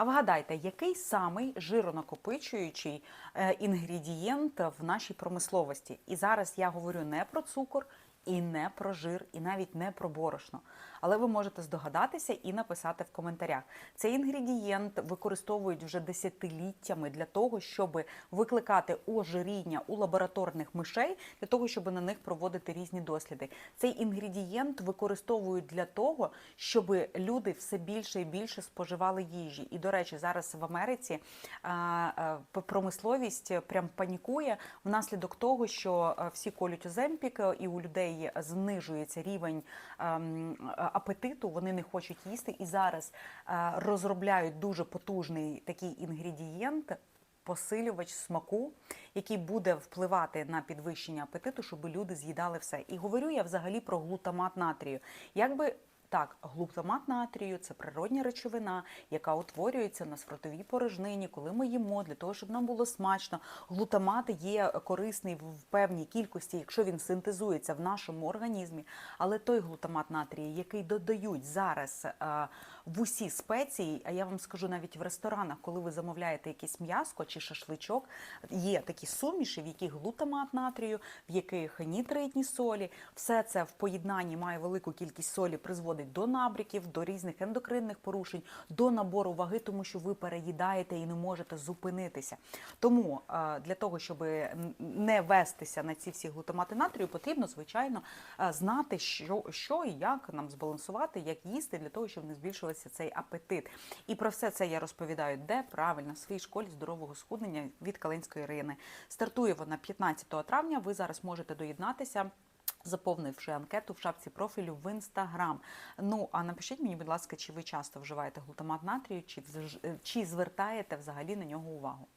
А вгадайте, який самий жиронакопичуючий е, інгредієнт в нашій промисловості? І зараз я говорю не про цукор. І не про жир, і навіть не про борошно. Але ви можете здогадатися і написати в коментарях. Цей інгредієнт використовують вже десятиліттями для того, щоб викликати ожиріння у лабораторних мишей, для того, щоб на них проводити різні досліди. Цей інгредієнт використовують для того, щоб люди все більше і більше споживали їжі. І, до речі, зараз в Америці промисловість прям панікує внаслідок того, що всі колють оземпік, і у людей знижується рівень ем, апетиту, вони не хочуть їсти. І зараз е, розробляють дуже потужний такий інгредієнт. Посилювач смаку, який буде впливати на підвищення апетиту, щоб люди з'їдали все. І говорю я взагалі про глутамат натрію. Якби так, глутамат натрію це природня речовина, яка утворюється на сфротовій порожнині, коли ми їмо для того, щоб нам було смачно. Глутамат є корисний в певній кількості, якщо він синтезується в нашому організмі. Але той глутамат натрію, який додають зараз а, в усі спеції, а я вам скажу навіть в ресторанах, коли ви замовляєте якесь м'яско чи шашличок, є такі суміші, в яких глутамат натрію, в яких нітритні солі, все це в поєднанні має велику кількість солі, призводить до набряків, до різних ендокринних порушень, до набору ваги, тому що ви переїдаєте і не можете зупинитися. Тому е, для того, щоб не вестися на ці всі глутамати натрію, потрібно звичайно е, знати, що, що і як нам збалансувати, як їсти для того, щоб не збільшувався цей апетит. І про все це я розповідаю, де правильно в своїй школі здорового схуднення від Калинської Ірини. Стартує вона 15 травня. Ви зараз можете доєднатися. Заповнивши анкету в шапці профілю в інстаграм. Ну а напишіть мені, будь ласка, чи ви часто вживаєте глутамат натрію, чи, чи звертаєте взагалі на нього увагу?